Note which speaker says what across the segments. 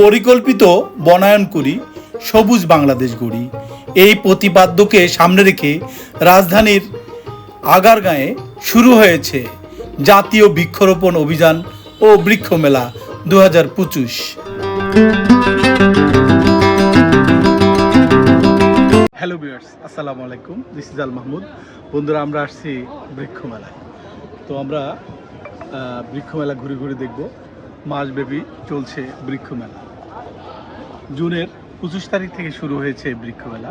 Speaker 1: পরিকল্পিত বনায়ন করি, সবুজ বাংলাদেশ গড়ি। এই প্রতিপাদ্যকে সামনে রেখে রাজধানীর আগারগাঁয়ে শুরু হয়েছে জাতীয় বৃক্ষরোপণ অভিযান ও বৃক্ষ মেলা দু হাজার পঁচিশ। হ্যালো বিয়ার্স আসসালামু আলাইকুম। দিস ইজ আল মাহমুদ বন্ধুরা, আমরা আসছি বৃক্ষমেলায় তো আমরা বৃক্ষমেলা ঘুরে ঘুরে দেখব। মাসব্যাপী চলছে বৃক্ষমেলা। জুনের পঁচিশ তারিখ থেকে শুরু হয়েছে বৃক্ষমেলা।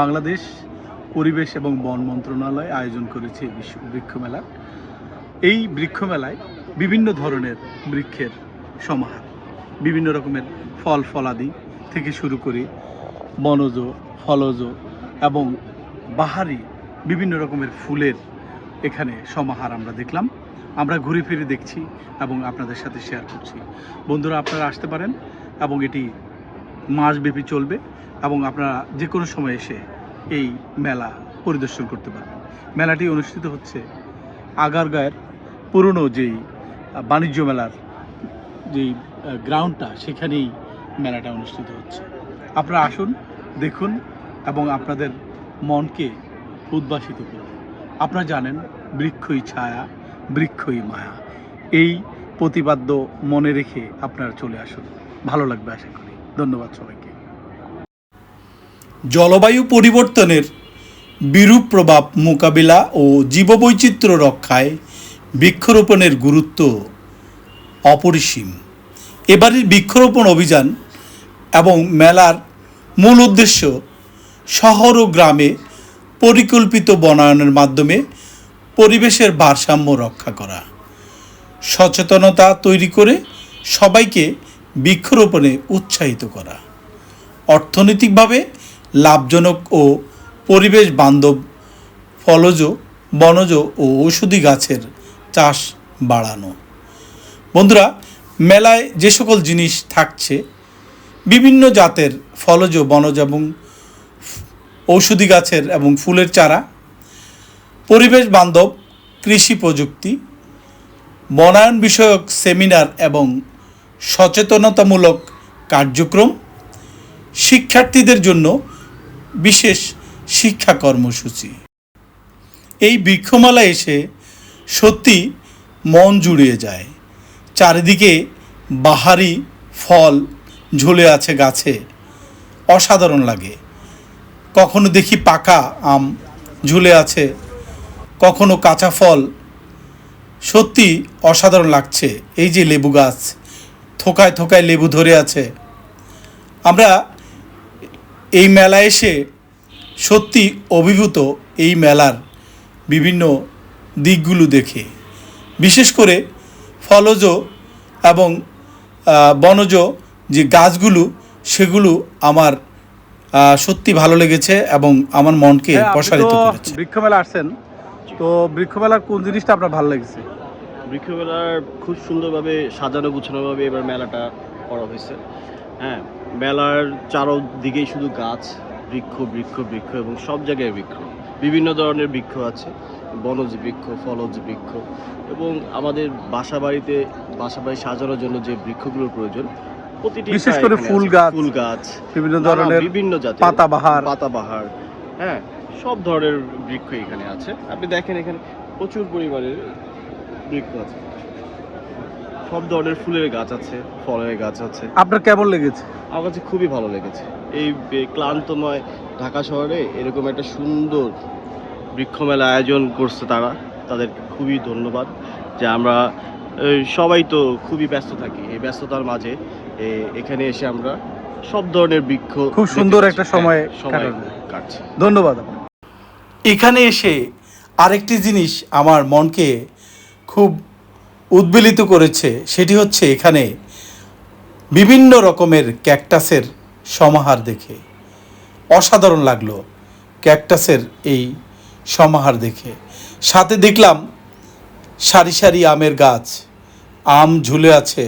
Speaker 1: বাংলাদেশ পরিবেশ এবং বন মন্ত্রণালয় আয়োজন করেছে বিশ্ব বৃক্ষ মেলা এই বৃক্ষমেলায় বিভিন্ন ধরনের বৃক্ষের সমাহার, বিভিন্ন রকমের ফল ফলাদি থেকে শুরু করে বনজ, ফলজ এবং বাহারি বিভিন্ন রকমের ফুলের এখানে সমাহার আমরা দেখলাম। আমরা ঘুরে ফিরে দেখছি এবং আপনাদের সাথে শেয়ার করছি। বন্ধুরা, আপনারা আসতে পারেন এবং এটি মাসব্যাপী চলবে এবং আপনারা যে কোনো সময় এসে এই মেলা পরিদর্শন করতে পারবেন। মেলাটি অনুষ্ঠিত হচ্ছে আগারগাঁয়ের পুরনো যেই বাণিজ্য মেলার যেই গ্রাউন্ডটা সেখানেই মেলাটা অনুষ্ঠিত হচ্ছে। আপনারা আসুন, দেখুন এবং আপনাদের মনকে উদ্ভাসিত করুন। আপনারা জানেন বৃক্ষই ছায়া বৃক্ষই মায়া। এই প্রতিপাদ্য মনে রেখে আপনারা চলে আসুন। ভালো লাগবে আশা করি। ধন্যবাদ সবাইকে। জলবায়ু পরিবর্তনের বিরূপ প্রভাব মোকাবিলা ও জীববৈচিত্র্য রক্ষায় বৃক্ষরোপণের গুরুত্ব অপরিসীম। এবারের বৃক্ষরোপণ অভিযান এবং মেলার মূল উদ্দেশ্য শহর ও গ্রামে পরিকল্পিত বনায়নের মাধ্যমে পরিবেশের ভারসাম্য রক্ষা করা। সচেতনতা তৈরি করে সবাইকে বৃক্ষরোপণে উৎসাহিত করা। অর্থনৈতিকভাবে লাভজনক ও পরিবেশ বান্ধব ফলজ, বনজ ও ঔষধি গাছের চাষ বাড়ানো। বন্ধুরা, মেলায় যে সকল জিনিস থাকছে, বিভিন্ন জাতের ফলজ, বনজ এবং ঔষধি গাছের এবং ফুলের চারা পরিবেশ বান্ধব, কৃষি প্রযুক্তি, বনায়ন বিষয়ক সেমিনার এবং সচেতনতামূলক কার্যক্রম, শিক্ষার্থীদের জন্য বিশেষ শিক্ষা কর্মসূচি। এই বৃক্ষমালা এসে সত্যি মন জুড়িয়ে যায়। চারিদিকে বাহারি ফল ঝুলে আছে গাছে। অসাধারণ লাগে। কখনো দেখি পাকা আম ঝুলে আছে কখনো কাঁচা ফল। সত্যি অসাধারণ লাগছে এই যে লেবু গাছ। থোকায় থোকায় লেবু ধরে আছে। আমরা এই মেলা এসে সত্যি অভিভূত এই মেলার বিভিন্ন দিকগুলো দেখে। বিশেষ করে ফলজ এবং বনজ যে গাছগুলো সেগুলো আমার সত্যি ভালো লেগেছে এবং আমার মনকে প্রসারিত করেছে। বৃক্ষ মেলা আসছেন। তো বৃক্ষমেলার কোন জিনিসটা আপনার ভালো লেগেছে?
Speaker 2: বৃক্ষমেলার খুব সুন্দরভাবে সাজানো গুছানোভাবে এবার মেলাটা করা হয়েছে। হ্যাঁ মেলার চারদিকেই শুধু গাছ বৃক্ষ বৃক্ষ বৃক্ষ এবং সব জায়গায় বৃক্ষ। বিভিন্ন ধরনের বৃক্ষ আছে বনজ বৃক্ষ ফলজ বৃক্ষ এবং আমাদের বাসা বাড়িতে বাসা বাড়ি সাজানোর জন্য যে বৃক্ষগুলোর প্রয়োজন প্রতিটি
Speaker 1: বিশেষ করে ফুল গাছ,
Speaker 2: ফুল গাছ
Speaker 1: বিভিন্ন ধরনের
Speaker 2: বিভিন্ন জাতের
Speaker 1: পাতাবাহার
Speaker 2: পাতাবাহার হ্যাঁ সব ধরনের বৃক্ষ এখানে আছে। আপনি দেখেন এখানে প্রচুর পরিমাণের বৃক্ষ আছে। সব ধরনের ফুলের গাছ আছে ফলের গাছ আছে।
Speaker 1: আপনার কেমন লেগেছে?
Speaker 2: আমার কাছে খুবই ভালো লেগেছে। এই ক্লান্তময় ঢাকা শহরে এরকম একটা সুন্দর বৃক্ষমেলা আয়োজন করছে তারা। তাদের খুবই ধন্যবাদ যে আমরা সবাই তো খুবই ব্যস্ত থাকি। এই ব্যস্ততার মাঝে এখানে এসে আমরা সব ধরনের বৃক্ষ
Speaker 1: খুব সুন্দর একটা সময়
Speaker 2: হ্যাঁ, সময় কাটছে।
Speaker 1: ধন্যবাদ। এখানে এসে আরেকটি জিনিস আমার মনকে খুব উদ্বেলিত করেছে, সেটি হচ্ছে এখানে বিভিন্ন রকমের ক্যাকটাসের সমাহার দেখে। অসাধারণ লাগল ক্যাকটাসের এই সমাহার দেখে। সাথে দেখলাম সারি সারি আমের গাছ, আম ঝুলে আছে,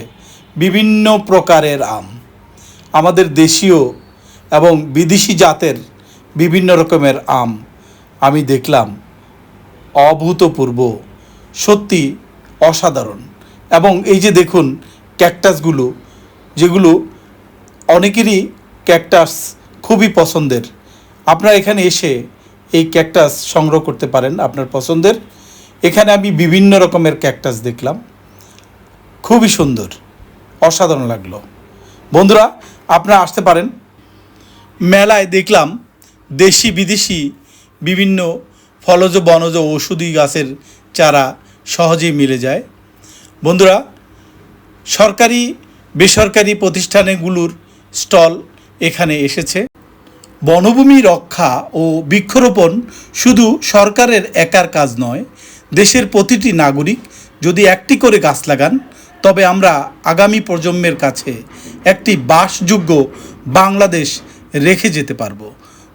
Speaker 1: বিভিন্ন প্রকারের আম। আমাদের দেশীয় এবং বিদেশি জাতের বিভিন্ন রকমের আম। আমি দেখলাম অভূতপূর্ব, সত্যি অসাধারণ। এবং এই যে দেখুন, ক্যাকটাসগুলো, যেগুলো অনেকেরই ক্যাকটাস খুবই পছন্দের। আপনারা এখানে এসে এই ক্যাকটাস সংগ্রহ করতে পারেন আপনার পছন্দের। এখানে আমি বিভিন্ন রকমের ক্যাকটাস দেখলাম। খুবই সুন্দর, অসাধারণ লাগল। বন্ধুরা, আপনারা আসতে পারেন। মেলায় দেখলাম দেশি বিদেশি বিভিন্ন ফলজ, বনজ ওষুধি গাছের চারা সহজেই মিলে যায়। বন্ধুরা, সরকারি, বেসরকারি প্রতিষ্ঠানগুলোর স্টল এখানে এসেছে। বনভূমি রক্ষা ও বৃক্ষরোপণ শুধু সরকারের একার কাজ নয়, দেশের প্রতিটি নাগরিক যদি একটি করে গাছ লাগান, তবে আমরা আগামী প্রজন্মের কাছে একটি বাসযোগ্য বাংলাদেশ রেখে যেতে পারব।